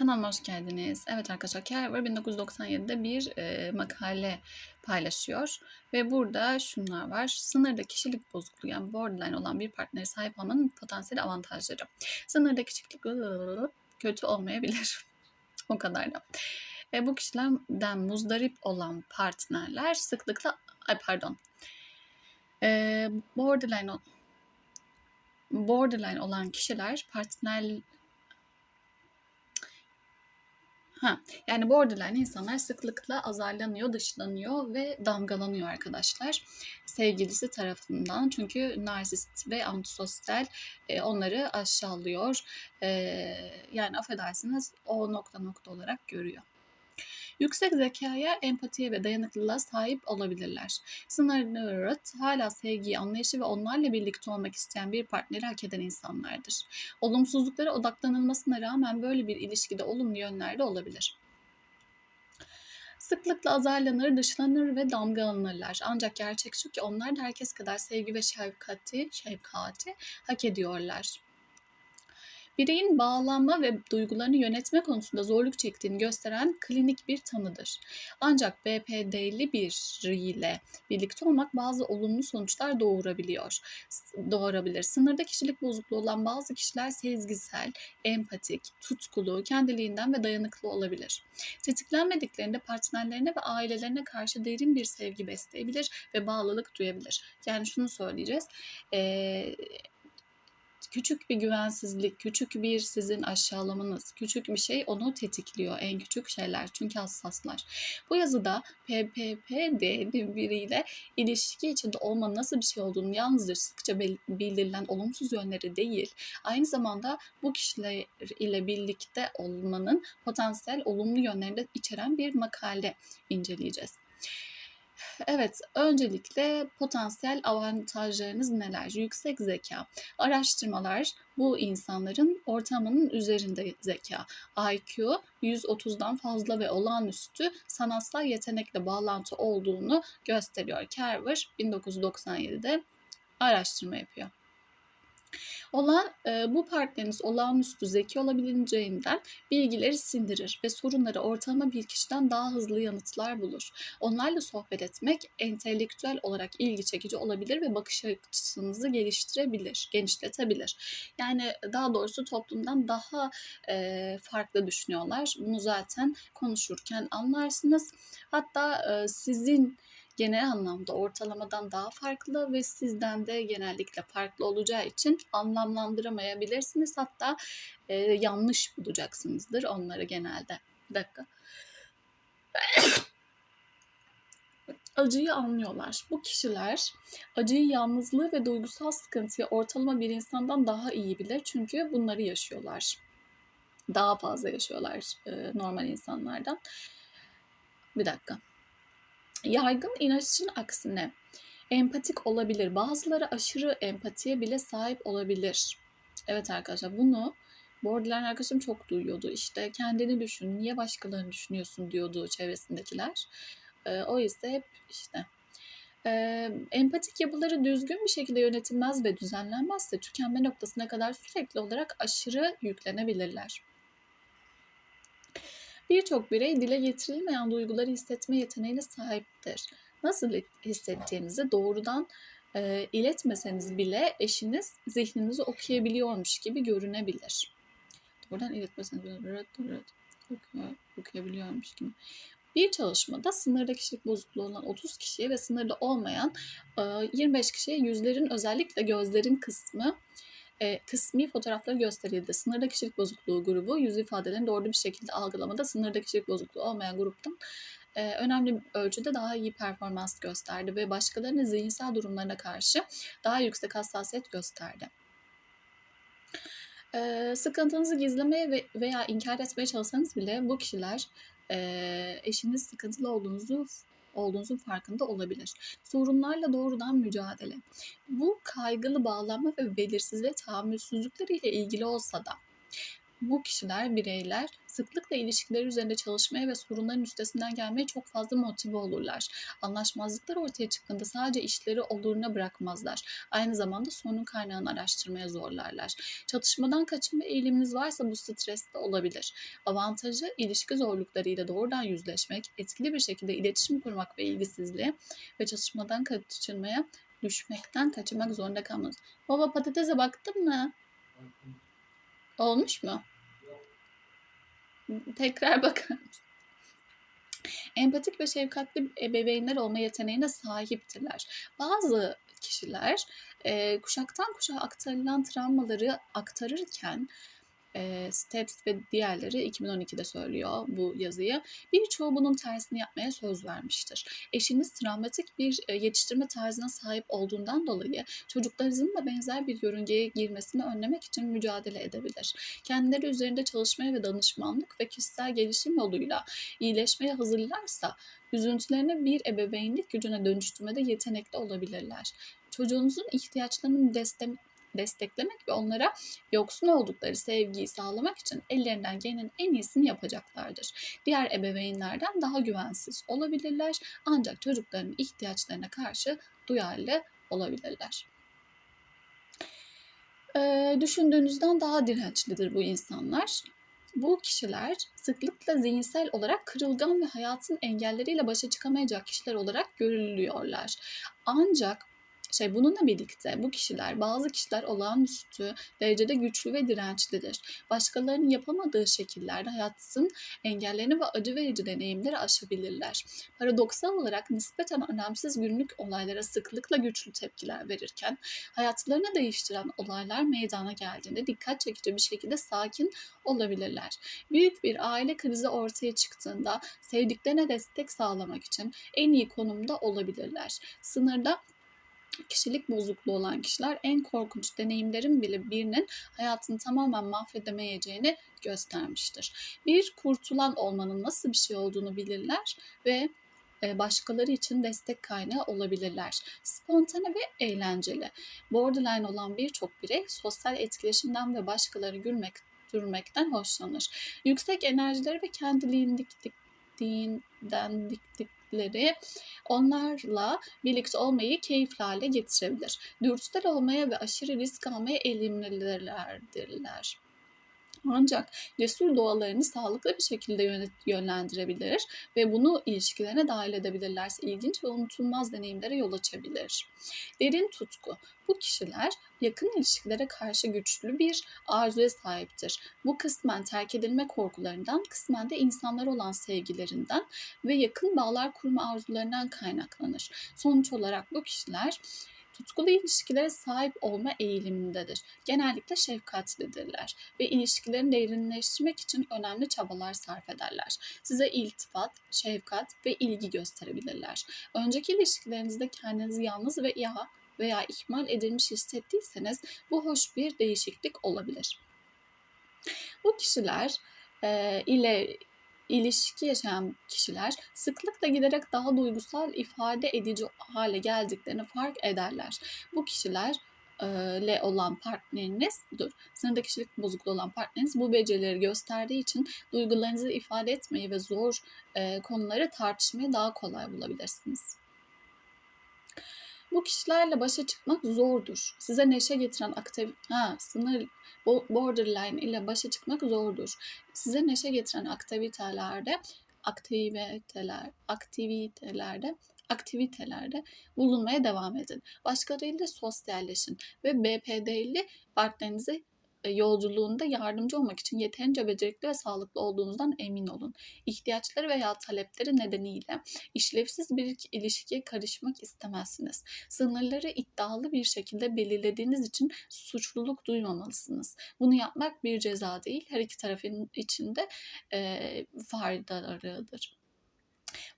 Kanalıma hoş geldiniz. Evet arkadaşlar Carver 1997'de bir e, makale paylaşıyor. Ve burada şunlar var. Sınırda kişilik bozukluğu yani borderline olan bir partnere sahip olmanın potansiyel avantajları. Sınırda kişilik kötü olmayabilir. o kadar da. E, bu kişilerden muzdarip olan partnerler sıklıkla ay pardon e, borderline borderline olan kişiler partner Ha, yani borderline insanlar sıklıkla azarlanıyor, dışlanıyor ve damgalanıyor arkadaşlar. Sevgilisi tarafından çünkü narsist ve antisosyal e, onları aşağılıyor. E, yani affedersiniz o nokta nokta olarak görüyor. Yüksek zekaya, empatiye ve dayanıklılığa sahip olabilirler. Sınırlı hala sevgiyi, anlayışı ve onlarla birlikte olmak isteyen bir partneri hak eden insanlardır. Olumsuzluklara odaklanılmasına rağmen böyle bir ilişkide olumlu yönler de olabilir. Sıklıkla azarlanır, dışlanır ve damgalanırlar. Ancak gerçek şu ki onlar da herkes kadar sevgi ve şefkati, şefkati hak ediyorlar. Bireyin bağlanma ve duygularını yönetme konusunda zorluk çektiğini gösteren klinik bir tanıdır. Ancak BPD'li biriyle birlikte olmak bazı olumlu sonuçlar doğurabiliyor. Doğurabilir. Sınırda kişilik bozukluğu olan bazı kişiler sezgisel, empatik, tutkulu, kendiliğinden ve dayanıklı olabilir. Tetiklenmediklerinde partnerlerine ve ailelerine karşı derin bir sevgi besleyebilir ve bağlılık duyabilir. Yani şunu söyleyeceğiz. Ee, küçük bir güvensizlik, küçük bir sizin aşağılamanız, küçük bir şey onu tetikliyor en küçük şeyler çünkü hassaslar. Bu yazıda PPP diye biriyle ilişki içinde olma nasıl bir şey olduğunu yalnızca sıkça bildirilen olumsuz yönleri değil, aynı zamanda bu kişiler ile birlikte olmanın potansiyel olumlu yönlerini de içeren bir makale inceleyeceğiz. Evet, öncelikle potansiyel avantajlarınız neler? Yüksek zeka. Araştırmalar bu insanların ortamının üzerinde zeka. IQ 130'dan fazla ve olağanüstü sanatsal yetenekle bağlantı olduğunu gösteriyor. Carver 1997'de araştırma yapıyor. Olan e, bu partneriniz olağanüstü zeki olabileceğinden bilgileri sindirir ve sorunları ortalama bir kişiden daha hızlı yanıtlar bulur. Onlarla sohbet etmek entelektüel olarak ilgi çekici olabilir ve bakış açınızı geliştirebilir, genişletebilir. Yani daha doğrusu toplumdan daha e, farklı düşünüyorlar. Bunu zaten konuşurken anlarsınız. Hatta e, sizin genel anlamda ortalamadan daha farklı ve sizden de genellikle farklı olacağı için anlamlandıramayabilirsiniz. Hatta e, yanlış bulacaksınızdır onları genelde. Bir dakika. acıyı anlıyorlar. Bu kişiler acıyı, yalnızlığı ve duygusal sıkıntıyı ortalama bir insandan daha iyi bilir. Çünkü bunları yaşıyorlar. Daha fazla yaşıyorlar e, normal insanlardan. Bir dakika. Yaygın inançın aksine empatik olabilir. Bazıları aşırı empatiye bile sahip olabilir. Evet arkadaşlar bunu borderline arkadaşım çok duyuyordu. İşte kendini düşün, niye başkalarını düşünüyorsun diyordu çevresindekiler. Ee, o ise hep işte e, empatik yapıları düzgün bir şekilde yönetilmez ve düzenlenmezse tükenme noktasına kadar sürekli olarak aşırı yüklenebilirler. Birçok birey dile getirilmeyen duyguları hissetme yeteneğine sahiptir. Nasıl hissettiğinizi doğrudan e, iletmeseniz bile eşiniz zihninizi okuyabiliyormuş gibi görünebilir. Doğrudan iletmeseniz rıt rıt okuyor, okuyabiliyormuş gibi. Bir çalışmada sınırda kişilik bozukluğu olan 30 kişiye ve sınırda olmayan 25 kişiye yüzlerin özellikle gözlerin kısmı e, kısmi fotoğrafları gösterildi. Sınırda kişilik bozukluğu grubu yüz ifadelerini doğru bir şekilde algılamada sınırda kişilik bozukluğu olmayan gruptan e, önemli ölçüde daha iyi performans gösterdi ve başkalarının zihinsel durumlarına karşı daha yüksek hassasiyet gösterdi. E, sıkıntınızı gizlemeye veya inkar etmeye çalışsanız bile bu kişiler e, eşiniz sıkıntılı olduğunuzu olduğunuzun farkında olabilir. Sorunlarla doğrudan mücadele. Bu kaygılı bağlanma ve belirsizliğe tahammülsüzlükleriyle ilgili olsa da Bu kişiler, bireyler sıklıkla ilişkileri üzerinde çalışmaya ve sorunların üstesinden gelmeye çok fazla motive olurlar. Anlaşmazlıklar ortaya çıktığında sadece işleri oluruna bırakmazlar. Aynı zamanda sorunun kaynağını araştırmaya zorlarlar. Çatışmadan kaçınma eğiliminiz varsa bu stres de olabilir. Avantajı ilişki zorluklarıyla doğrudan yüzleşmek, etkili bir şekilde iletişim kurmak ve ilgisizliğe ve çatışmadan kaçınmaya düşmekten kaçınmak zorunda kalmanız. Baba patatese baktın mı? Olmuş mu? Tekrar bakar? Empatik ve şefkatli ebeveynler olma yeteneğine sahiptirler. Bazı kişiler e, kuşaktan kuşağa aktarılan travmaları aktarırken e, Steps ve diğerleri 2012'de söylüyor bu yazıyı. Birçoğu bunun tersini yapmaya söz vermiştir. Eşiniz travmatik bir e, yetiştirme tarzına sahip olduğundan dolayı çocuklarınızın da benzer bir yörüngeye girmesini önlemek için mücadele edebilir. Kendileri üzerinde çalışmaya ve danışmanlık ve kişisel gelişim yoluyla iyileşmeye hazırlarsa üzüntülerini bir ebeveynlik gücüne dönüştürmede yetenekli olabilirler. Çocuğunuzun ihtiyaçlarını destek desteklemek ve onlara yoksun oldukları sevgiyi sağlamak için ellerinden gelenin en iyisini yapacaklardır. Diğer ebeveynlerden daha güvensiz olabilirler ancak çocukların ihtiyaçlarına karşı duyarlı olabilirler. Ee, düşündüğünüzden daha dirençlidir bu insanlar. Bu kişiler sıklıkla zihinsel olarak kırılgan ve hayatın engelleriyle başa çıkamayacak kişiler olarak görülüyorlar. Ancak şey bununla birlikte bu kişiler bazı kişiler olağanüstü derecede güçlü ve dirençlidir. Başkalarının yapamadığı şekillerde hayatın engellerini ve acı verici deneyimleri aşabilirler. Paradoksal olarak nispeten önemsiz günlük olaylara sıklıkla güçlü tepkiler verirken hayatlarını değiştiren olaylar meydana geldiğinde dikkat çekici bir şekilde sakin olabilirler. Büyük bir aile krizi ortaya çıktığında sevdiklerine destek sağlamak için en iyi konumda olabilirler. Sınırda kişilik bozukluğu olan kişiler en korkunç deneyimlerin bile birinin hayatını tamamen mahvedemeyeceğini göstermiştir. Bir kurtulan olmanın nasıl bir şey olduğunu bilirler ve e, başkaları için destek kaynağı olabilirler. Spontane ve eğlenceli. Borderline olan birçok birey sosyal etkileşimden ve başkaları gülmek, durmekten hoşlanır. Yüksek enerjileri ve kendiliğinden diktik dürtüleri onlarla birlikte olmayı keyifli hale getirebilir. Dürtüsel olmaya ve aşırı risk almaya eğilimlilerdirler. Ancak cesur doğalarını sağlıklı bir şekilde yönlendirebilir ve bunu ilişkilerine dahil edebilirlerse ilginç ve unutulmaz deneyimlere yol açabilir. Derin tutku. Bu kişiler yakın ilişkilere karşı güçlü bir arzuya sahiptir. Bu kısmen terk edilme korkularından, kısmen de insanlara olan sevgilerinden ve yakın bağlar kurma arzularından kaynaklanır. Sonuç olarak bu kişiler tutkulu ilişkilere sahip olma eğilimindedir. Genellikle şefkatlidirler ve ilişkilerini derinleştirmek için önemli çabalar sarf ederler. Size iltifat, şefkat ve ilgi gösterebilirler. Önceki ilişkilerinizde kendinizi yalnız ve ya veya ihmal edilmiş hissettiyseniz bu hoş bir değişiklik olabilir. Bu kişiler e, ile ilişki yaşayan kişiler sıklıkla giderek daha duygusal ifade edici hale geldiklerini fark ederler. Bu kişiler ile olan partneriniz, dur, sınırda kişilik bozukluğu olan partneriniz bu becerileri gösterdiği için duygularınızı ifade etmeyi ve zor e, konuları tartışmayı daha kolay bulabilirsiniz. Bu kişilerle başa çıkmak zordur. Size neşe getiren aktiv ha sınır borderline ile başa çıkmak zordur. Size neşe getiren aktivitelerde aktiviteler aktivitelerde aktivitelerde bulunmaya devam edin. Başkalarıyla sosyalleşin ve BPD'li partnerinizi e, yolculuğunda yardımcı olmak için yeterince becerikli ve sağlıklı olduğunuzdan emin olun. İhtiyaçları veya talepleri nedeniyle işlevsiz bir ilişkiye karışmak istemezsiniz. Sınırları iddialı bir şekilde belirlediğiniz için suçluluk duymamalısınız. Bunu yapmak bir ceza değil, her iki tarafın içinde e, faydalarıdır.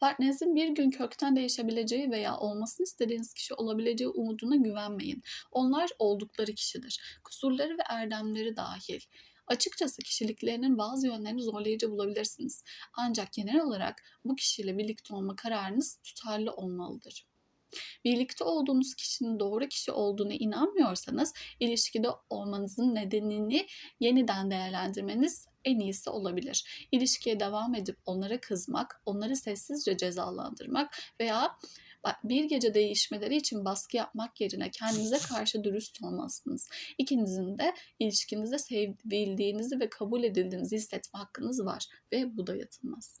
Partnerinizin bir gün kökten değişebileceği veya olmasını istediğiniz kişi olabileceği umuduna güvenmeyin. Onlar oldukları kişidir. Kusurları ve erdemleri dahil. Açıkçası kişiliklerinin bazı yönlerini zorlayıcı bulabilirsiniz. Ancak genel olarak bu kişiyle birlikte olma kararınız tutarlı olmalıdır. Birlikte olduğunuz kişinin doğru kişi olduğunu inanmıyorsanız ilişkide olmanızın nedenini yeniden değerlendirmeniz en iyisi olabilir. İlişkiye devam edip onlara kızmak, onları sessizce cezalandırmak veya bir gece değişmeleri için baskı yapmak yerine kendinize karşı dürüst olmalısınız. İkinizin de ilişkinizde sevildiğinizi ve kabul edildiğinizi hissetme hakkınız var ve bu dayatılmaz.